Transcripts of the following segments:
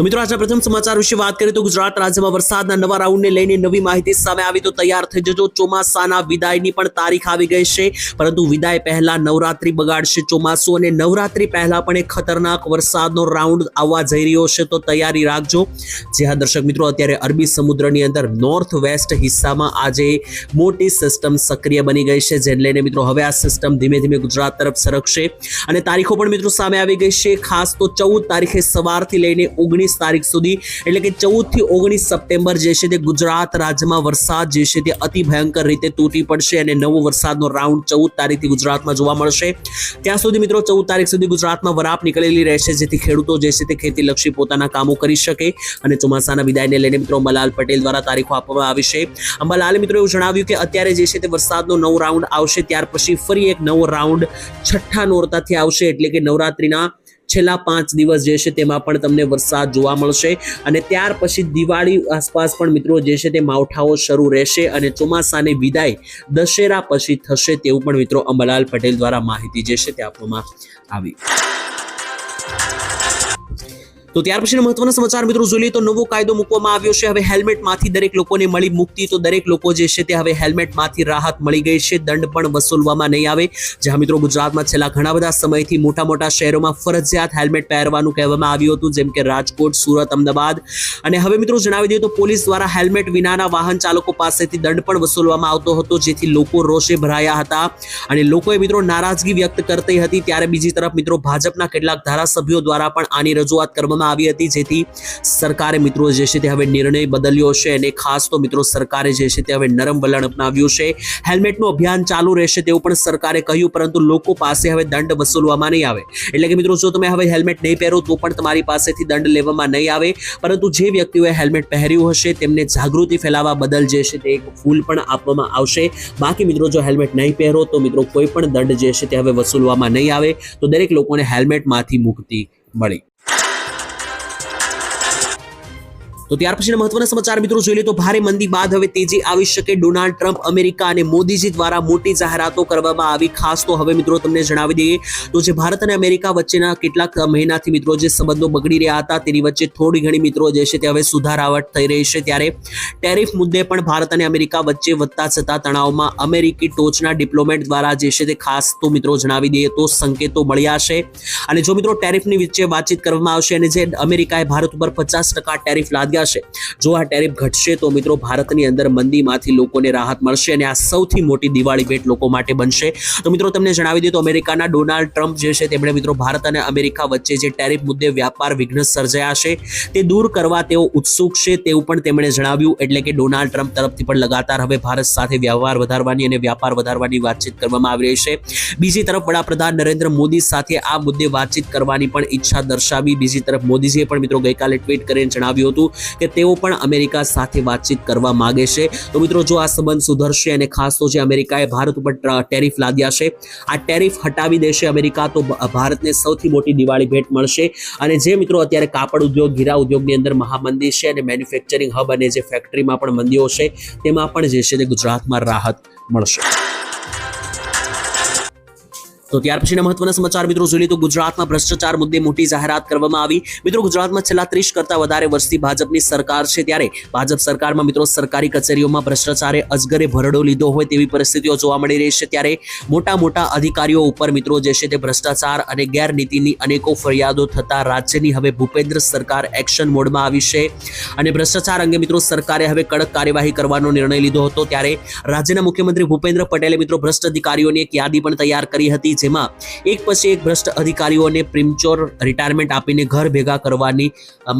તો મિત્રો આજના પ્રથમ સમાચાર વિશે વાત કરીએ તો ગુજરાત રાજ્યમાં વરસાદના નવા રાઉન્ડને લઈને નવી માહિતી સામે આવી તો તૈયાર થઈ જજો. ચોમાસાના વિદાયની પણ તારીખ આવી ગઈ છે, પરંતુ વિદાય પહેલા નવરાત્રી બગાડશે ચોમાસું અને નવરાત્રી પહેલા પણ એક ખતરનાક વરસાદનો રાઉન્ડ આવવા જઈ રહ્યો છે, તો તૈયારી રાખજો. જે હા, દર્શક મિત્રો, અત્યારે અરબી સમુદ્રની અંદર નોર્થ વેસ્ટ હિસ્સામાં આજે મોટી સિસ્ટમ સક્રિય બની ગઈ છે, જેને લઈને મિત્રો હવે આ સિસ્ટમ ધીમે ધીમે ગુજરાત તરફ સરકશે. અને તારીખો પણ મિત્રો સામે આવી ગઈ છે, ખાસ તો ચૌદ તારીખે સવારથી લઈને ઓગણીસ તારીખ સુધી, એટલે કે ચૌદથી ઓગણીસ સપ્ટેમ્બર જે છે તે ગુજરાત રાજ્યમાં વરસાદ જે છે તે અતિ ભયંકર રીતે તૂટી પડશે અને નવો વરસાદનો રાઉન્ડ ચૌદ તારીખથી ગુજરાતમાં જોવા મળશે. ત્યાં સુધી મિત્રો ચૌદ તારીખ સુધી ગુજરાતમાં વરાપ નીકળેલી રહેશે, જેથી ખેડૂતો જે છે તે ખેતીલક્ષી પોતાના કામો કરી શકે અને ચોમાસાના વિદાયને લઈને મિત્રો અંબાલાલ પટેલ દ્વારા તારીખો આપવામાં આવી છે. અંબાલાલ મિત્રો એવું જણાવ્યું કે અત્યારે જે છે તે વરસાદનો નવો રાઉન્ડ આવશે, ત્યાર પછી ફરી એક નવો રાઉન્ડ છઠ્ઠા નોરતાથી આવશે, એટલે કે નવરાત્રીના છેલ્લા પાંચ દિવસ જે છે તેમાં પણ તમને વરસાદ જોવા મળશે. અને ત્યાર પછી દિવાળી આસપાસ પણ મિત્રો જે છે તે માવઠાઓ શરૂ રહેશે અને ચોમાસાની વિદાય દશેરા પછી થશે તેવું પણ મિત્રો અંબાલાલ પટેલ દ્વારા માહિતી જે છે તે આપવામાં આવી. તો ત્યાર પછીના મહત્વના સમાચાર મિત્રો જોઈએ તો નવો કાયદો મૂકવામાં આવ્યો છે. હવે હેલ્મેટમાંથી દરેક લોકોને મળી મુક્તિ. તો દરેક લોકો જે છે તે હવે હેલ્મેટમાંથી રાહત મળી ગઈ છે. દંડ પણ વસૂલવામાં નહીં આવે. જ્યાં મિત્રો ગુજરાતમાં છેલ્લા ઘણા બધા સમયથી મોટા મોટા શહેરોમાં ફરજિયાત હેલ્મેટ પહેરવાનું કહેવામાં આવ્યું હતું, જેમ કે રાજકોટ, સુરત, અમદાવાદ. અને હવે મિત્રો જણાવી દઈએ તો પોલીસ દ્વારા હેલ્મેટ વિનાના વાહન ચાલકો પાસેથી દંડ પણ વસૂલવામાં આવતો હતો, જેથી લોકો રોષે ભરાયા હતા. અને લોકોએ મિત્રો નારાજગી વ્યક્ત કરતી હતી. ત્યારે બીજી તરફ મિત્રો ભાજપના કેટલાક ધારાસભ્યો દ્વારા પણ આની રજૂઆત કરવામાં કરવામાં આવી હતી. જેથી સરકારે મિત્રો જે છે તે હવે નિર્ણય બદલ્યો છે અને ખાસ તો મિત્રો સરકારે જે છે તે હવે નરમ વલણ અપનાવ્યું છે. હેલ્મેટનું અભિયાન ચાલુ રહેશે તેવું પણ સરકારે કહ્યું, પરંતુ લોકો પાસે હવે દંડ વસૂલવામાં નહીં આવે. એટલે કે મિત્રો, જો તમે હવે હેલ્મેટ નહીં પહેરો, તો પણ તમારી પાસેથી દંડ લેવામાં નહીં આવે. પરંતુ જે વ્યક્તિઓએ હેલ્મેટ પહેર્યું હશે, તેમને જાગૃતિ ફેલાવવા બદલ જે છે તે એક ફૂલ પણ આપવામાં આવશે. બાકી મિત્રો, જો હેલ્મેટ નહીં પહેરો, તો મિત્રો કોઈ પણ દંડ જે છે તે હવે વસૂલવામાં નહીં આવે. તો દરેક લોકોને હેલ્મેટમાંથી મુક્તિ મળી. તો ત્યાર પછીના મહત્વના સમાચાર મિત્રો જોઈ લે તો ભારે મંદી બાદ હવે તેજી આવી શકે ડોનાલ્ડ ટ્રમ્પ અમેરિકા અને મોદીજી દ્વારા મોટી જાહેરાતો કરવામાં આવી. ખાસ તો હવે મિત્રો તમને જણાવી દઈએ તો જે ભારત અને અમેરિકા વચ્ચેના કેટલાક મહિનાથી મિત્રો જે સંબંધો બગડી રહ્યા હતા તેની વચ્ચે થોડી ઘણી મિત્રો જે છે તે હવે સુધારાવટ થઈ રહી છે. ત્યારે ટેરિફ મુદ્દે પણ ભારત અને અમેરિકા વચ્ચે વધતા જતા તણાવમાં અમેરિકી ટોચના ડિપ્લોમેટ દ્વારા જે છે તે ખાસ તો મિત્રો જણાવી દઈએ તો સંકેતો મળ્યા છે. અને જો મિત્રો ટેરિફની વચ્ચે વાતચીત કરવામાં આવશે અને જે અમેરિકાએ ભારત ઉપર પચાસ ટકા ટેરિફ લાદ્યા છે. જો આ ટેરિફ ઘટશે તો મિત્રો ભારતની અંદર મંદીમાંથી લોકોને રાહત મળશે અને આ સૌથી મોટી દિવાળી ભેટ લોકો માટે બનશે. તો મિત્રો તમને જણાવી દઈએ તો અમેરિકાના ડોનાલ્ડ ટ્રમ્પ જે છે તેમણે મિત્રો ભારત અને અમેરિકા વચ્ચે જે ટેરિફ મુદ્દે વ્યાપાર વિઘ્ન સર્જાયા છે તે દૂર કરવા તેઓ ઉત્સુક છે તેવું પણ તેમણે જણાવ્યું. એટલે કે ડોનાલ્ડ ટ્રમ્પ તરફથી પણ લગાતાર હવે ભારત સાથે વ્યવહાર વધારવાની અને વ્યાપાર વધારવાની વાતચીત કરવામાં આવી રહી છે. બીજી તરફ વડાપ્રધાન નરેન્દ્ર મોદી સાથે આ મુદ્દે વાતચીત કરવાની પણ ઈચ્છા દર્શાવી બીજી તરફ મોદીજીએ પણ મિત્રો ગઈકાલે ટ્વીટ કરીને જણાવ્યું હતું કે તેઓ પણ અમેરિકા સાથે વાતચીત કરવા માંગે છે. તો મિત્રો, જો આ સંબંધ સુધરશે અને ખાસ તો જે અમેરિકાએ ભારત ઉપર ટેરિફ લાદ્યા છે, આ ટેરિફ હટાવી દેશે અમેરિકા, તો ભારતને સૌથી મોટી દિવાળી ભેટ મળશે. અને જે મિત્રો અત્યારે કાપડ ઉદ્યોગ હીરા ઉદ્યોગની અંદર મહામંદી છે અને મેન્યુફેક્ચરિંગ હબ અને જે ફેક્ટરીમાં પણ મંદીઓ છે, તેમાં પણ જે છે તે ગુજરાતમાં રાહત મળશે. તો ત્યાર પછીના મહત્વના સમાચાર મિત્રો જોઈએ તો ગુજરાતમાં ભ્રષ્ટાચાર મુદ્દે મોટી જાહેરાત કરવામાં આવી. મિત્રો ગુજરાતમાં છેલ્લા ત્રીસ કરતા વધારે વર્ષથી ભાજપની સરકાર છે ત્યારે ભાજપ સરકારમાં મિત્રો સરકારી કચેરીઓમાં ભ્રષ્ટાચારે અજગરે ભરડો લીધો હોય તેવી પરિસ્થિતિઓ જોવા મળી રહી છે ત્યારે મોટા મોટા અધિકારીઓ ઉપર મિત્રો જે છે તે ભ્રષ્ટાચાર અને ગેરનીતિની અનેકો ફરિયાદો થતા રાજ્યની હવે ભૂપેન્દ્ર સરકાર એક્શન મોડમાં આવી છે અને ભ્રષ્ટાચાર અંગે મિત્રો સરકારે હવે કડક કાર્યવાહી કરવાનો નિર્ણય લીધો હતો ત્યારે રાજ્યના મુખ્યમંત્રી ભૂપેન્દ્ર પટેલે મિત્રો ભ્રષ્ટ અધિકારીઓની એક યાદી પણ તૈયાર કરી હતી જેમાં એક પછી એક ભ્રષ્ટ અધિકારીઓને પ્રિમચોર રિટાયરમેન્ટ આપીને ઘર ભેગા કરવાની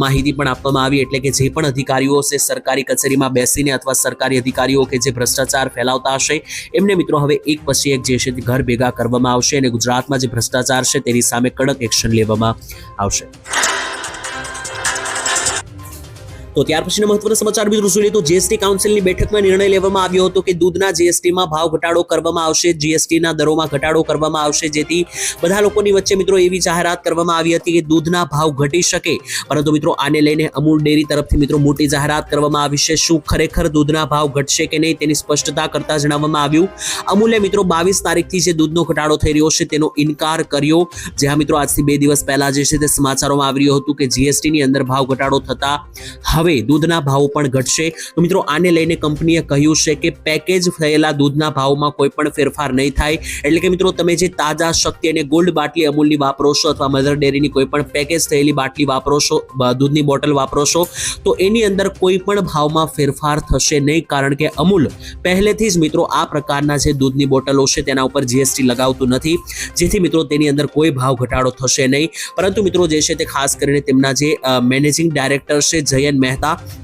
માહિતી પણ આપવામાં આવી. એટલે કે જે પણ અધિકારીઓ છે, સરકારી કચેરીમાં બેસીને અથવા સરકારી અધિકારીઓ કે જે ભ્રષ્ટાચાર ફેલાવતા હશે, એમને મિત્રો હવે એક પછી એક જે છે ઘર ભેગા કરવામાં આવશે અને ગુજરાતમાં જે ભ્રષ્ટાચાર છે તેની સામે કડક એક્શન લેવામાં આવશે. તો ત્યાર પછીના મહત્વના સમાચાર મિત્રો જોઈએ તો જીએસટી કાઉન્સિલની બેઠકમાં નિર્ણય લેવામાં આવ્યો હતો કે દૂધના જીએસટીમાં ભાવ ઘટાડો કરવામાં આવશે જીએસટીના દરોમાં ઘટાડો કરવામાં આવશે, જેથી બધા લોકોની વચ્ચે મિત્રો એવી જાહેરાત કરવામાં આવી હતી કે દૂધના ભાવ ઘટી શકે. પરંતુ મિત્રો આને લઈને અમૂલ ડેરી તરફથી મિત્રો મોટી જાહેરાત કરવામાં આવી છે. શું ખરેખર દૂધના ભાવ ઘટશે કે નહીં તેની સ્પષ્ટતા કરતા જણાવવામાં આવ્યું. અમૂલે મિત્રો બાવીસ તારીખથી જે દૂધનો ઘટાડો થઈ રહ્યો છે તેનો ઇનકાર કર્યો. જ્યાં મિત્રો આજથી બે દિવસ પહેલા જે છે તે સમાચારોમાં આવી રહ્યું હતું કે જીએસટીની અંદર ભાવ ઘટાડો થતા હવે દૂધના ભાવ પણ ઘટશે. તો મિત્રો, આને લઈને કંપનીએ કહ્યું છે કે પેકેજ થયેલા દૂધના ભાવમાં કોઈ પણ ફેરફાર નહીં થાય. એટલે કે મિત્રો, તમે જે તાજા શક્તિ અને ગોલ્ડ બાટલી અમૂલની વાપરો છો અથવા મધર ડેરીની કોઈ પણ પેકેજ થયેલી બાટલી વાપરો છો દૂધની બોટલ વાપરો છો, તો એની અંદર કોઈ પણ ભાવમાં ફેરફાર થશે નહીં. કારણ કે અમૂલ પહેલેથી જ મિત્રો, આ પ્રકારના જે દૂધની બોટલો છે તેના ઉપર જીએસટી લગાવતું નથી. જેથી મિત્રો, તેની અંદર કોઈ ભાવ ઘટાડો થશે નહીં. પરંતુ મિત્રો, જે છે તે ખાસ કરીને તેમના જે મેનેજિંગ ડાયરેક્ટર છે જયન મહેતા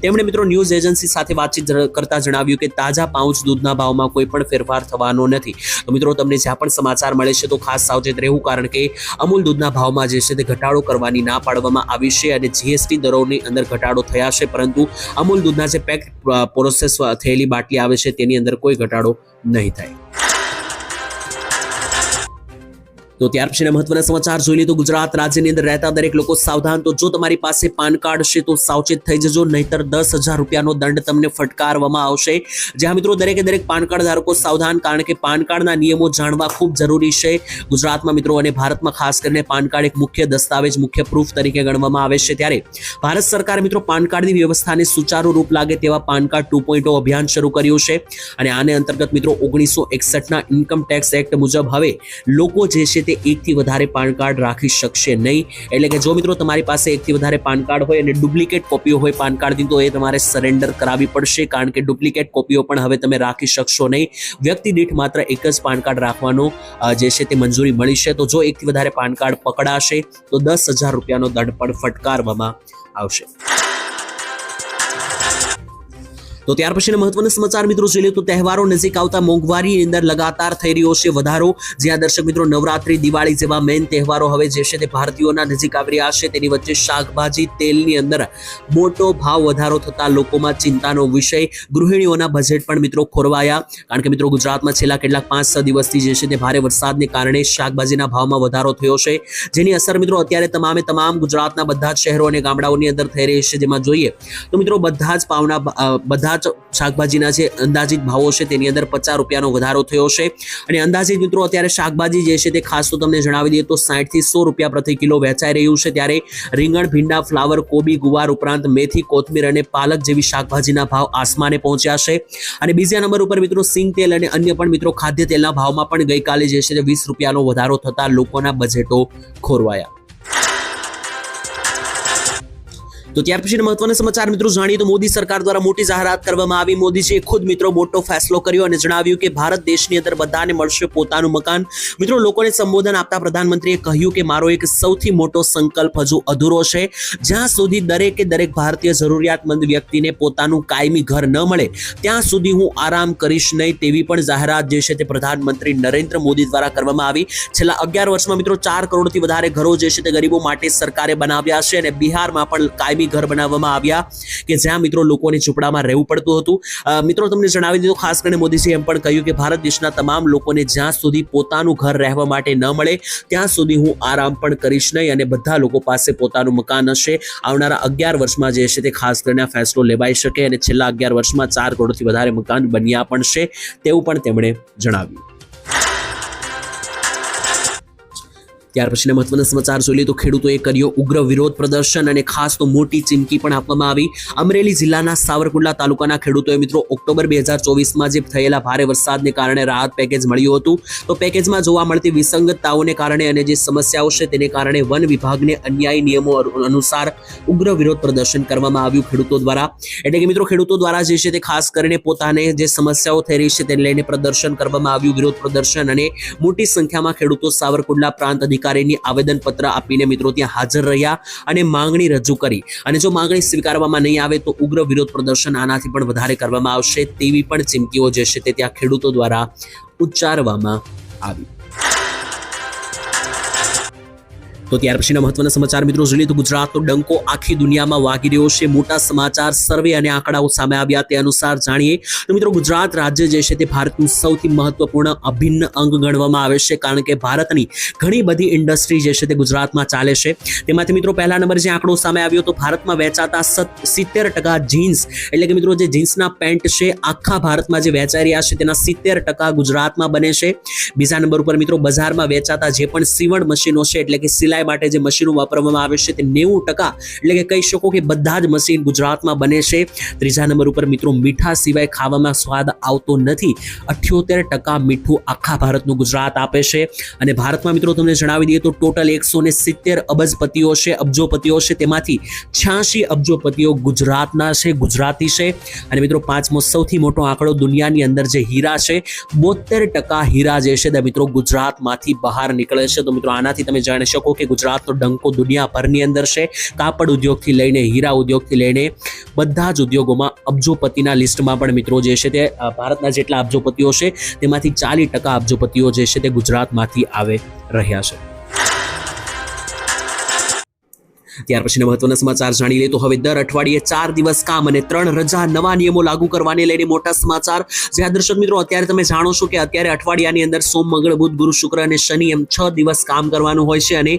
તેમણે મિત્રો ન્યૂઝ એજન્સી સાથે વાતચીત કરતા જણાવ્યું કે તાજા પાઉચ દૂધના ભાવમાં કોઈ પણ ફેરફાર થવાનો નથી. તો મિત્રો તમને જ્યાં પણ સમાચાર મળે છે તો ખાસ સાવચેત રહેવું કારણ કે અમૂલ દૂધના ભાવમાં જે છે તે ઘટાડો કરવાની ના પાડવામાં આવી છે અને જીએસટી દરોની અંદર ઘટાડો થયા છે. પરંતુ અમૂલ દૂધના જે પેક પ્રોસેસ થયેલી બાટલી આવે છે તેની અંદર કોઈ ઘટાડો નહીં થાય. તો ત્યાર પછીના મહત્વના સમાચાર જોઈ લઈએ. તો ગુજરાત રાજ્યની અંદર રહેતા દરેક લોકો સાવધાન. તો જો તમારી પાસે પાન કાર્ડ છે તો સાવચેત થઈ જજો. નહીતર દસ હજાર રૂપિયાનો દંડ તમને ફટકારવામાં આવશે. જ્યાં મિત્રો દરેકે દરેક પાન કાર્ડ ધારકો સાવધાન, કારણ કે પાન કાર્ડના નિયમો જાણવા ખૂબ જરૂરી છે. ગુજરાતમાં મિત્રો અને ભારતમાં ખાસ કરીને પાન કાર્ડ એક મુખ્ય દસ્તાવેજ, મુખ્ય પ્રૂફ તરીકે ગણવામાં આવે છે. ત્યારે ભારત સરકારે મિત્રો પાન કાર્ડની વ્યવસ્થાને સુચારુ રૂપ લાગે તેવા પાન કાર્ડ ટુ પોઈન્ટ અભિયાન શરૂ કર્યું છે. અને આને અંતર્ગત મિત્રો ઓગણીસો એકસઠના ઇન્કમ ટેક્સ એક્ટ મુજબ હવે લોકો જે છે તે એકથી વધારે પાન કાર્ડ રાખી શકશે નહીં. એટલે કે જો મિત્રો તમારી પાસે એકથી વધારે પાન કાર્ડ હોય અને ડુપ્લિકેટ કોપીઓ હોય પાન કાર્ડની, તો એ તમારે સરેન્ડર કરાવવી પડશે, કારણ કે ડુપ્લિકેટ કોપીઓ પણ હવે તમે રાખી શકશો નહીં. વ્યક્તિ દીઠ માત્ર એક જ પાન કાર્ડ રાખવાનો જે છે તે મંજૂરી મળી છે. તો જો એકથી વધારે પાન કાર્ડ પકડાશે, તો દસ હજાર રૂપિયાનો દંડ પણ ફટકારવામાં આવશે. તો ત્યાર પછીના મહત્વના સમાચાર મિત્રો જોઈએ તો તહેવારો નજીક આવતા મોંઘવારીની અંદર લગાતાર થઈ રહ્યો છે વધારો. જ્યાં દર્શક મિત્રો નવરાત્રી, દિવાળી જેવા મેઇન તહેવારો હવે જે છે તે ભારતીયોના નજીક આવી રહ્યા છે. તેની વચ્ચે શાકભાજી, તેલની અંદર મોટો ભાવ વધારો થતા લોકોમાં ચિંતાનો વિષય. ગૃહિણીઓના બજેટ પણ મિત્રો ખોરવાયા. કારણ કે મિત્રો ગુજરાતમાં છેલ્લા કેટલાક પાંચ છ દિવસથી જે છે તે ભારે વરસાદને કારણે શાકભાજીના ભાવમાં વધારો થયો છે. જેની અસર મિત્રો અત્યારે તમામે તમામ ગુજરાતના બધા જ શહેરો અને ગામડાઓની અંદર થઈ રહી છે. જેમાં જોઈએ તો મિત્રો બધા જ પાવના બધા જ શાકભાજીના જે અંદાજિત ભાવો છે તેની અંદર પચાસ રૂપિયાનો વધારો થયો છે. અને અંદાજિત મિત્રો અત્યારે શાકભાજી જે છે તે ખાસ તો તમને જણાવી દઈએ તો સાઠથી સો રૂપિયા પ્રતિ કિલો વેચાઈ રહ્યું છે. ત્યારે રીંગણ, ભીંડા, ફ્લાવર, કોબી, ગુવાર ઉપરાંત મેથી, કોથમીર અને પાલક જેવી શાકભાજીના ભાવ આસમાને પહોંચ્યા છે. અને બીજા નંબર ઉપર મિત્રો સિંગ તેલ અને અન્ય પણ મિત્રો ખાદ્ય તેલના ભાવમાં પણ ગઈકાલે જે છે તે વીસ રૂપિયાનો વધારો થતા લોકોના બજેટો ખોરવાયા. તો ત્યાર પછી મહત્વના સમાચાર મિત્રો જાણીએ તો મોદી સરકાર દ્વારા મોટી જાહેરાત કરવામાં આવી. મોદીજીએ ખુદ મિત્રો મોટો ફેસલો કર્યો અને જણાવ્યું કે ભારત દેશની અંદર બધાને મળશે પોતાનું મકાન. મિત્રો લોકોને સંબોધન આપતા પ્રધાનમંત્રીએ કહ્યું કે મારો એક સૌથી મોટો સંકલ્પ હજુ અધૂરો છે. જ્યાં સુધી દરેકે દરેક ભારતીય જરૂરિયાતમંદ વ્યક્તિને પોતાનું કાયમી ઘર ન મળે, ત્યાં સુધી હું આરામ કરીશ નહીં તેવી પણ જાહેરાત જે છે તે પ્રધાનમંત્રી નરેન્દ્ર મોદી દ્વારા કરવામાં આવી. છેલ્લા અગિયાર વર્ષમાં મિત્રો ચાર કરોડથી વધારે ઘરો જે છે તે ગરીબો માટે સરકારે બનાવ્યા છે અને બિહારમાં પણ કાયમી ઘર બનાવવામાં આવ્યા કે જ્યાં મિત્રો લોકોને ઝૂંપડામાં રહેવું પડતું હતું. મિત્રો, તમને જણાવી દીધું ખાસ કરીને મોદીજીએ એમ પણ કહ્યું કે ભારત દેશના તમામ લોકોને જ્યાં સુધી પોતાનું ઘર રહેવા માટે ન મળે, ત્યાં સુધી હું આરામ પણ કરીશ નહીં અને બધા લોકો પાસે પોતાનું મકાન હશે. આવનારા અગિયાર વર્ષમાં જે છે તે ખાસ કરીને આ ફેસલો લેવાઈ શકે અને છેલ્લા અગિયાર વર્ષમાં ચાર કરોડથી વધારે મકાન બન્યા પણ છે, તેવું પણ તેમણે જણાવ્યું. ત્યાર પછીના મહત્વના સમાચાર જોઈ તો ખેડૂતોએ કર્યો ઉગ્ર વિરોધ પ્રદર્શન અને ખાસ તો મોટી ચીમકી પણ આપવામાં આવી. અમરેલી જિલ્લાના સાવરકુંડલા તાલુકાના ખેડૂતોએ મિત્રો ઓક્ટોબર બે હજાર ચોવીસમાં જે થયેલા ભારે વરસાદને કારણે રાહત પેકેજ મળ્યું હતું. તો પેકેજમાં જોવા મળતી વિસંગતતાઓને કારણે અને જે સમસ્યાઓ છે તેને કારણે વન વિભાગને અન્યાયી નિયમો અનુસાર ઉગ્ર વિરોધ પ્રદર્શન કરવામાં આવ્યું ખેડૂતો દ્વારા. એટલે કે મિત્રો ખેડૂતો દ્વારા જે છે તે ખાસ કરીને પોતાને જે સમસ્યાઓ થઈ રહી છે તેને લઈને પ્રદર્શન કરવામાં આવ્યું. વિરોધ પ્રદર્શન અને મોટી સંખ્યામાં ખેડૂતો સાવરકુંડલા પ્રાંત અધિકારીની આવેદનપત્ર આપીને મિત્રો ત્યાં હાજર રહ્યા અને માંગણી રજૂ કરી. અને જો માંગણી સ્વીકારવામાં નહીં આવે તો ઉગ્ર વિરોધ પ્રદર્શન આનાથી પણ વધારે કરવામાં આવશે તેવી પણ ચીમકીઓ જે છે તે ત્યાં ખેડૂતો દ્વારા ઉચ્ચારવામાં આવી. તો ત્યાર પછીના મહત્વના સમાચાર મિત્રો જોઈએ તો ગુજરાતનો ડંકો આખી દુનિયામાં વાગી રહ્યો છે. મોટા સમાચાર સર્વે અને આંકડાઓ સામે આવ્યા તે અનુસાર જાણીએ તો મિત્રો ગુજરાત રાજ્ય જે છે તે ભારતનું સૌથી મહત્વપૂર્ણ અભિન્ન અંગ ગણવામાં આવે છે. કારણ કે ભારતની ઘણી બધી ઇન્ડસ્ટ્રી જે છે તે ગુજરાતમાં ચાલે છે. તેમાંથી મિત્રો પહેલા નંબર જે આંકડો સામે આવ્યો તો ભારતમાં વેચાતા સિત્તેર ટકા જીન્સ એટલે કે મિત્રો જે જીન્સના પેન્ટ છે આખા ભારતમાં જે વેચાઈ રહ્યા છે તેના સિત્તેર ટકા ગુજરાતમાં બને છે. બીજા નંબર ઉપર મિત્રો બજારમાં વેચાતા જે પણ સીવણ મશીનો છે એટલે કે સિલાઈ માટે જે મશીનો વાપરવામાં આવે છે તે નેવું ટકા એટલે કે કહી શકો કે બધા જ મશીન ગુજરાતમાં બને છે. ત્રીજા નંબર ઉપર મિત્રો મીઠા સિવાય ખાવામાં સ્વાદ આવતો નથી. અઠ્યોતેર ટકા મીઠું આખા ભારતનું ગુજરાત આપે છે. અને ભારતમાં મિત્રો તમને જણાવી દઈએ તો ટોટલ એકસો ને સિત્તેર અબજપતિઓ છે, અબજોપતિઓ છે. તેમાંથી છ્યાસી અબજોપતિઓ ગુજરાતના છે, ગુજરાતી છે. અને મિત્રો પાંચમો સૌથી મોટો આંકડો દુનિયાની અંદર જે હીરા છે બોતેર ટકા હીરા જે છે તે મિત્રો ગુજરાતમાંથી બહાર નીકળે છે. તો મિત્રો આનાથી તમે જાણી શકો કે ગુજરાતનો ડંકો દુનિયાભરની અંદર છે. કાપડ ઉદ્યોગથી લઈને હીરા ઉદ્યોગથી લઈને બધા જ ઉદ્યોગોમાં અબજોપતિના લિસ્ટમાં પણ મિત્રો જે છે તે ભારતના જેટલા અબજોપતિઓ છે તેમાંથી ચાલીસ ટકા અબજોપતિઓ જે છે તે ગુજરાતમાંથી આવે રહ્યા છે. ત્યાર પછીના મહત્વના સમાચાર જાણી લે તો હવે દર અઠવાડિયે ચાર દિવસ કામ અને ત્રણ રજા નવા નિયમો લાગુ કરવાને લઈને મોટા સમાચાર. જે આ દર્શક મિત્રો અત્યારે તમે જાણો છો કે અત્યારે અઠવાડિયાની અંદર સોમ, મંગળ, બુધ, ગુરુ, શુક્ર અને શનિ એમ છ દિવસ કામ કરવાનું હોય છે અને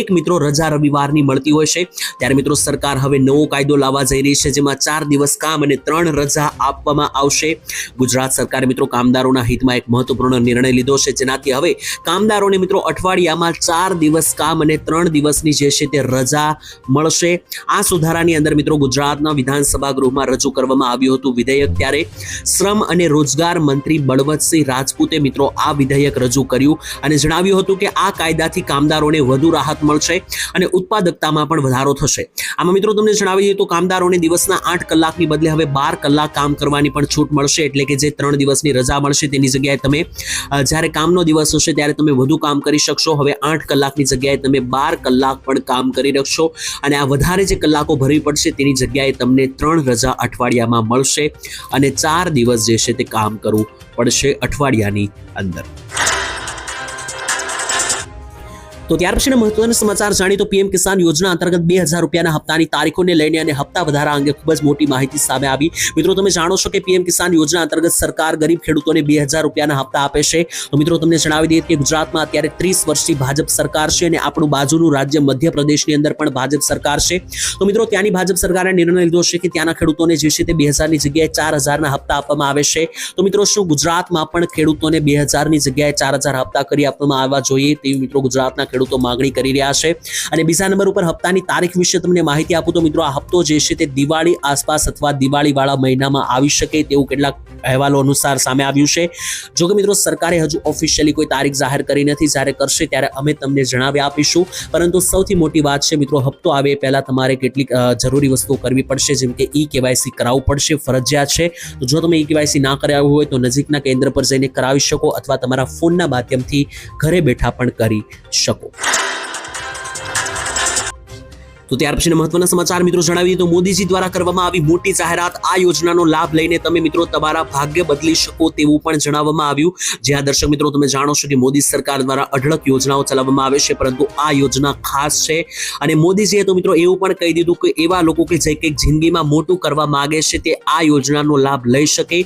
એક મિત્રો રજા રવિવારની મળતી હોય છે. ત્યારે મિત્રો સરકાર હવે નવો કાયદો લાવવા જઈ રહી છે જેમાં ચાર દિવસ કામ અને ત્રણ રજા આપવામાં આવશે. ગુજરાત સરકારે મિત્રો કામદારોના હિતમાં એક મહત્વપૂર્ણ નિર્ણય લીધો છે. જેનાથી હવે કામદારોને મિત્રો અઠવાડિયામાં ચાર દિવસ કામ અને ત્રણ દિવસની જે છે તે રજા મળશે. આ સુધારાની અંદર મિત્રો ગુજરાતના વિધાનસભા ગૃહમાં રજૂ કરવામાં આવ્યું હતું વિધેયક ત્યારે શ્રમ અને રોજગાર મંત્રી બળવંતસિંહ રાજપૂતે મિત્રો આ વિધેયક રજૂ કર્યું અને જણાવ્યું હતું કે આ કાયદાથી કામદારોને વધુ રાહત મળશે અને ઉત્પાદકતામાં પણ વધારો થશે. આમાં મિત્રો તમને જણાવી દઈએ તો કામદારોને દિવસના આઠ કલાકની બદલે હવે બાર કલાક કામ કરવાની પણ છૂટ મળશે એટલે કે જે ત્રણ દિવસની રજા મળશે તેની જગ્યાએ તમે જ્યારે કામનો દિવસ હશે ત્યારે તમે વધુ કામ કરી શકશો. હવે આઠ કલાકની જગ્યાએ તમે બાર કલાક પણ કામ કરી શકશો. અને આ વધારે જે કલાકો ભરવી પડશે તેની જગ્યાએ તમને ત્રણ રજા અઠવાડિયામાં મળશે અને ચાર દિવસ જે છે તે કામ કરવું પડશે અઠવાડિયાની અંદર. તો ત્યાર પછીના મહત્વના સમાચાર જાણી તો પીએમ કિસાન યોજના અંતર્ગત બે હજાર રૂપિયાના હપ્તાની તારીખોને લઈને અને હપ્તા વધારા અંગે ખૂબ જ મોટી માહિતી સામે આવી. મિત્રો, તમે જાણો છો કે પીએમ કિસાન યોજના અંતર્ગત સરકાર ગરીબ ખેડૂતોને બે હજાર રૂપિયાના હપ્તા આપે છે. તો મિત્રો, તમને જણાવી દઈએ કે ગુજરાતમાં અત્યારે ત્રીસ વર્ષથી ભાજપ સરકાર છે અને આપણું બાજુનું રાજ્ય મધ્યપ્રદેશની અંદર પણ ભાજપ સરકાર છે. તો મિત્રો, ત્યાંની ભાજપ સરકારે નિર્ણય લીધો છે કે ત્યાંના ખેડૂતોને જે છે તે બે હજારની જગ્યાએ ચાર હજારના હપ્તા આપવામાં આવે છે. તો મિત્રો, શું ગુજરાતમાં પણ ખેડૂતોને બે હજારની જગ્યાએ ચાર હજાર હપ્તા કરી આપવામાં આવવા જોઈએ તેવી મિત્રો ગુજરાતના ખેડૂતો માગણી કરી રહ્યા છે. અને બીજા નંબર ઉપર હપ્તાની તારીખ વિશે તમને માહિતી આપું તો મિત્રો આ હપ્તો જે છે તે દિવાળી આસપાસ અથવા દિવાળીવાળા મહિનામાં આવી શકે તેવું કેટલાક અહેવાલો અનુસાર સામે આવ્યું છે. જો કે મિત્રો સરકારે હજુ ઓફિશિયલી કોઈ તારીખ જાહેર કરી નથી. જ્યારે કરશે ત્યારે અમે તમને જણાવી આપીશું. પરંતુ સૌથી મોટી વાત છે મિત્રો હપ્તો આવે પહેલા તમારે કેટલીક જરૂરી વસ્તુઓ કરવી પડશે. જેમ કે ઈ કેવાયસી કરાવવું પડશે, ફરજિયાત છે. તો જો તમે ઈ કેવાયસી ના કરાવ્યું હોય તો નજીકના કેન્દ્ર પર જઈને કરાવી શકો અથવા તમારા ફોનના માધ્યમથી ઘરે બેઠા પણ કરી શકો. থাকুক તો ત્યાર પછીના મહત્વના સમાચાર મિત્રો જણાવીએ તો મોદીજી દ્વારા કરવામાં આવી મોટી જાહેરાત આ યોજનાનો લાભ લઈને તમે મિત્રો તમારા ભાગ્ય બદલી શકો તેવું પણ જણાવવામાં આવ્યું. જ્યાં દર્શક મિત્રો તમે જાણો છો કે મોદી સરકાર દ્વારા અઢળક યોજનાઓ ચલાવવામાં આવે છે, પરંતુ આ યોજના ખાસ છે. અને મોદીજીએ તો મિત્રો એવું પણ કહી દીધું કે એવા લોકો કે જે કંઈક જિંદગીમાં મોટું કરવા માગે છે તે આ યોજનાનો લાભ લઈ શકે.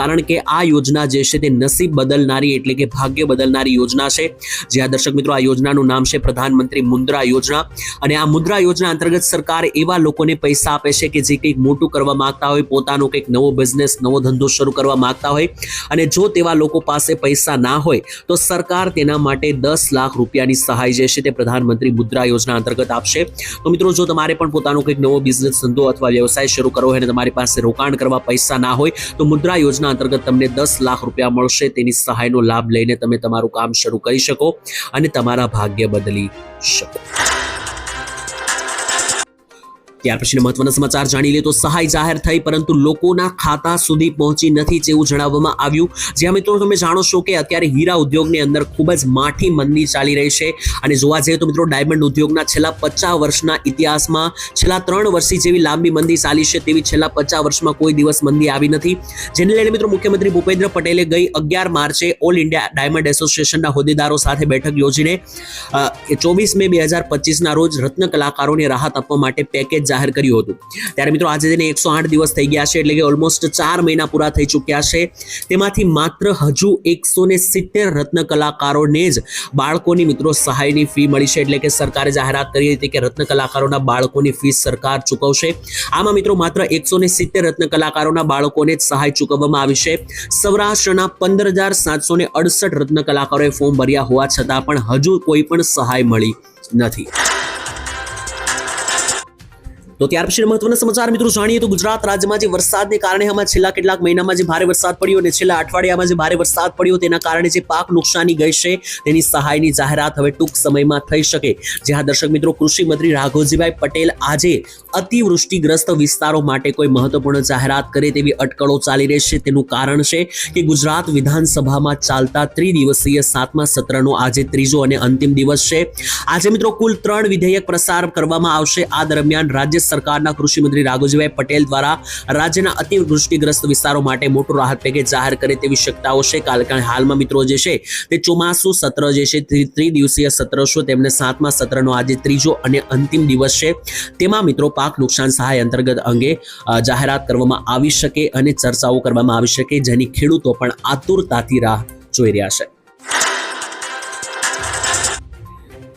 કારણ કે આ યોજના જે છે તે નસીબ બદલનારી એટલે કે ભાગ્ય બદલનારી યોજના છે. જ્યાં દર્શક મિત્રો આ યોજનાનું નામ છે પ્રધાનમંત્રી મુદ્રા યોજના. અને આ મુદ્રા યોજના અંતર્ગત સરકાર એવા લોકોને પૈસા આપે છે કે જે કંઈક મોટું કરવા માંગતા હોય, પોતાનો કંઈક નવો બિઝનેસ નવો ધંધો શરૂ કરવા માંગતા હોય. અને જો તેવા લોકો પાસે પૈસા ના હોય, તો સરકાર તેના માટે દસ લાખ રૂપિયાની સહાય જે છે તે પ્રધાનમંત્રી મુદ્રા યોજના અંતર્ગત આપશે. તો મિત્રો, જો તમારે પણ પોતાનો કંઈક નવો બિઝનેસ ધંધો અથવા વ્યવસાય શરૂ કરવો હોય અને તમારી પાસે રોકાણ કરવા પૈસા ના હોય, તો મુદ્રા યોજના અંતર્ગત તમને દસ લાખ રૂપિયા મળશે. તેની સહાયનો લાભ લઈને તમે તમારું કામ શરૂ કરી શકો અને તમારા ભાગ્ય બદલી શકો. ત્યાર પછીના મહત્વના સમાચાર જાણી લે તો સહાય જાહેર થઈ, પરંતુ લોકોના ખાતા સુધી પહોંચી નથી તેવું જણાવવામાં આવ્યું. જ્યાં મિત્રો તમે જાણો છો કે અત્યારે હીરા ઉદ્યોગની અંદર ખૂબ જ માઠી મંદી ચાલી રહી છે. અને જોવા જઈએ તો મિત્રો ડાયમંડ ઉદ્યોગના છેલ્લા પચાસ વર્ષના ઇતિહાસમાં છેલ્લા ત્રણ વર્ષથી જેવી લાંબી મંદી ચાલી છે તેવી છેલ્લા પચાસ વર્ષમાં કોઈ દિવસ મંદી આવી નથી. જેને લઈને મિત્રો મુખ્યમંત્રી ભૂપેન્દ્ર પટેલે ગઈ અગિયાર માર્ચે ઓલ ઇન્ડિયા ડાયમંડ એસોસિએશનના હોદ્દેદારો સાથે બેઠક યોજીને ચોવીસ મે બે હજાર પચીસના રોજ રત્ન કલાકારોને રાહત આપવા માટે પેકેજ જાહેર કર્યું હતું. ત્યારે મિત્રો આજે તેને એકસો આઠ દિવસ થઈ ગયા છે, એટલે કે ઓલમોસ્ટ ચાર મહિના પૂરા થઈ ચૂક્યા છે. તેમાંથી માત્ર હજુ એકસો ને સિત્તેર રત્ન કલાકારોને જ બાળકોની મિત્રો સહાયની ફી મળી છે, એટલે કે સરકારે જાહેરાત કરી હતી કે રત્ન કલાકારોના બાળકોની ફી સરકાર ચૂકવશે. આમાં મિત્રો માત્ર એકસો ને સિત્તેર રત્ન કલાકારોના બાળકોને જ સહાય ચૂકવવામાં આવી છે. સૌરાષ્ટ્રના પંદર હજાર સાતસો ને અડસઠ રત્ન કલાકારોએ ફોર્મ ભર્યા હોવા છતાં પણ હજુ કોઈ પણ સહાય મળી નથી. તો ત્યાર પછી મહત્વના સમાચાર, મિત્રો જાણીએ તો ગુજરાત રાજ્યમાં જે વરસાદને કારણે આમાં છેલ્લા કેટલાક મહિનામાં જે ભારે વરસાદ પડ્યો અને છેલ્લા અઠવાડિયામાં જે ભારે વરસાદ પડ્યો તેના કારણે જે પાક નુકસાની ગઈ છે, તેની સહાયની જાહેરાત હવે ટૂંક સમયમાં થઈ શકે. જ્યાં દર્શક મિત્રો, કૃષિ મંત્રી રાઘવજીભાઈ પટેલ આજે અતિવૃષ્ટિગ્રસ્ત વિસ્તારો માટે કોઈ મહત્વપૂર્ણ જાહેરાત કરે તેવી અટકળો ચાલી રહી છે. તેનું કારણ છે કે ગુજરાત વિધાનસભામાં ચાલતા ત્રિદિવસીય સાતમા સત્રનો આજે ત્રીજો અને અંતિમ દિવસ છે. આજે મિત્રો કુલ ત્રણ વિધેયક પ્રસાર કરવામાં આવશે. આ દરમિયાન રાજ્ય સરકારના કૃષિમંત્રી રાઘુજીભાઈ પટેલ દ્વારા રાજ્યના અતિવૃષ્ટિગ્રસ્ત વિસ્તારો માટે મોટું રાહત પેકેજ જાહેર કરે તેવી શક્યતાઓ છે. કારણ હાલમાં મિત્રો જે છે તે ચોમાસુ સત્ર જે છે ત્રિદિવસીય સત્ર છે. તેમને સાતમા સત્રનો આજે ત્રીજો અને અંતિમ દિવસ છે. તેમાં મિત્રો પાક નુકસાન સહાય અંતર્ગત અંગે જાહેરાત કરવામાં આવી શકે અને ચર્ચાઓ કરવામાં આવી શકે. જેની ખેડૂતો પણ આતુરતાથી રાહ જોઈ રહ્યા છે.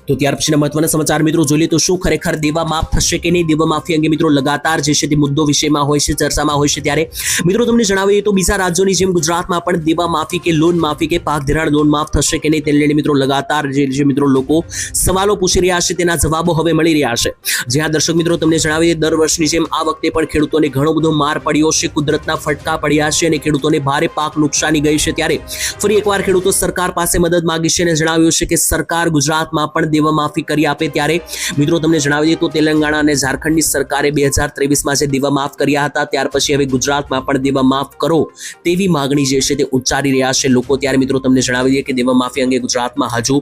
તો ત્યાર પછીના મહત્વના સમાચાર મિત્રો જોઈએ તો શું ખરેખર દેવા માફ થશે કે નહીં? દેવા માફી અંગે મિત્રો લગાતાર જે છે તે મુદ્દો વિષયમાં હોય છે, ચર્ચામાં હોય છે ત્યારે મિત્રો તમને જણાવીએ તો બીજા રાજ્યોની જેમ ગુજરાતમાં પણ દેવા માફી કે લોન માફી કે પાક ધિરાણ લોન માફ થશે કે નહીં તેને લઈને મિત્રો લગાતાર જે મિત્રો લોકો સવાલો પૂછી રહ્યા છે, તેના જવાબો હવે મળી રહ્યા છે. જ્યાં દર્શક મિત્રો તમને જણાવીએ, દર વર્ષની જેમ આ વખતે પણ ખેડૂતોને ઘણો બધો માર પડ્યો છે, કુદરતના ફટકા પડ્યા છે અને ખેડૂતોને ભારે પાક નુકસાની ગઈ છે ત્યારે ફરી એકવાર ખેડૂતો સરકાર પાસે મદદ માગી છે અને જણાવ્યું છે કે સરકાર ગુજરાતમાં પણ દેવા માફી કરી આપે ત્યારે મિત્રો તમને જણાવી દઈએ તો તેલંગાણા અને ઝારખંડની સરકારે બે હજાર ત્રેવીસમાં જે દેવા માફ કર્યા હતા, ત્યાર પછી હવે ગુજરાતમાં પણ દેવા માફ કરો તેવી માગણી જે છે તે ઉચ્ચારી રહ્યા છે લોકો. ત્યારે મિત્રો તમને જણાવી દઈએ કે દેવા માફી અંગે ગુજરાતમાં હજુ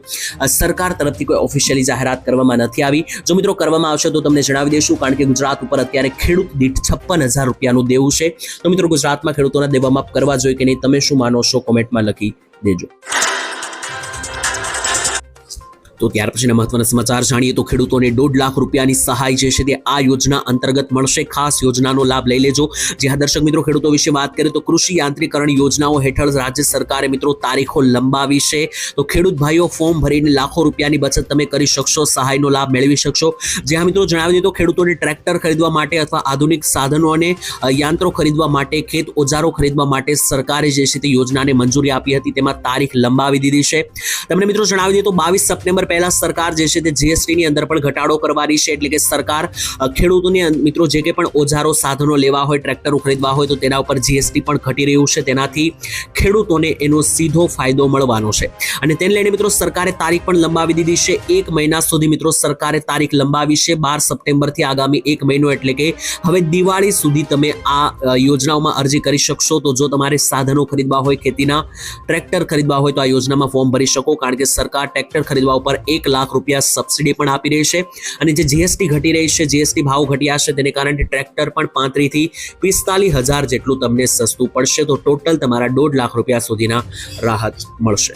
સરકાર તરફથી કોઈ ઓફિશિયલી જાહેરાત કરવામાં નથી આવી. જો મિત્રો કરવામાં આવશે તો તમને જણાવી દઈશું, કારણ કે ગુજરાત ઉપર અત્યારે ખેડૂત દીઠ છપ્પન હજાર રૂપિયાનું દેવું છે. તો મિત્રો ગુજરાતમાં ખેડૂતોના દેવા માફ કરવા જોઈએ કે નહીં, તમે શું માનો છો? કોમેન્ટમાં લખી દેજો. તો ત્યાર પછીના મહત્વના સમાચાર જાણીએ તો ખેડૂતોને દોઢ લાખ રૂપિયાની સહાય જે છે તે આ યોજના અંતર્ગત મળશે. ખાસ યોજનાનો લાભ લઈ લેજો. જ્યાં દર્શક મિત્રો, ખેડૂતો વિશે વાત કરીએ તો કૃષિ યાંત્રિકરણ યોજનાઓ હેઠળ રાજ્ય સરકારે મિત્રો તારીખો લંબાવી છે. તો ખેડૂત ભાઈઓ, ફોર્મ ભરીને લાખો રૂપિયાની બચત તમે કરી શકશો, સહાયનો લાભ મેળવી શકશો. જ્યાં મિત્રો, જણાવી તો ખેડૂતોને ટ્રેક્ટર ખરીદવા માટે અથવા આધુનિક સાધનો અને યંત્રો ખરીદવા માટે, ખેત ઓજારો ખરીદવા માટે સરકારે જે છે તે યોજનાને મંજૂરી આપી હતી. તેમાં તારીખ લંબાવી દીધી છે. તમને મિત્રો જણાવી દઈએ તો બાવીસ સપ્ટેમ્બર પહેલા સરકાર જે છે તે જીએસટીની અંદર પણ ઘટાડો કરવાની છે, એટલે કે સરકાર ખેડૂતોની મિત્રો જે કે પણ ઓજારો, સાધનો લેવા હોય, ટ્રેક્ટરો ખરીદવા હોય, તો તેના ઉપર જીએસટી પણ ઘટી રહ્યું છે. તેનાથી ખેડૂતોને એનો સીધો ફાયદો મળવાનો છે. અને તેને લઈને મિત્રો સરકારે તારીખ પણ લંબાવી દીધી છે. એક મહિના સુધી મિત્રો સરકારે તારીખ લંબાવી છે, બાર સપ્ટેમ્બરથી આગામી એક મહિનો, એટલે કે હવે દિવાળી સુધી તમે આ યોજનાઓમાં અરજી કરી શકશો. તો જો તમારે સાધનો ખરીદવા હોય, ખેતીના, ટ્રેક્ટર ખરીદવા હોય, તો આ યોજનામાં ફોર્મ ભરી શકો. કારણ કે સરકાર ટ્રેક્ટર ખરીદવા ઉપર એક લાખ રૂપિયા સબસિડી પણ આપી રહી છે. અને જે જીએસટી ઘટી રહી છે જીએસટી ભાવ ઘટ્યા છે, તેને કારણે ટ્રેક્ટર પણ પાંત્રીથી પિસ્તાલીસ હજાર જેટલું તમને સસ્તું પડશે. તો ટોટલ તમારા દોઢ લાખ રૂપિયા સુધીના રાહત મળશે.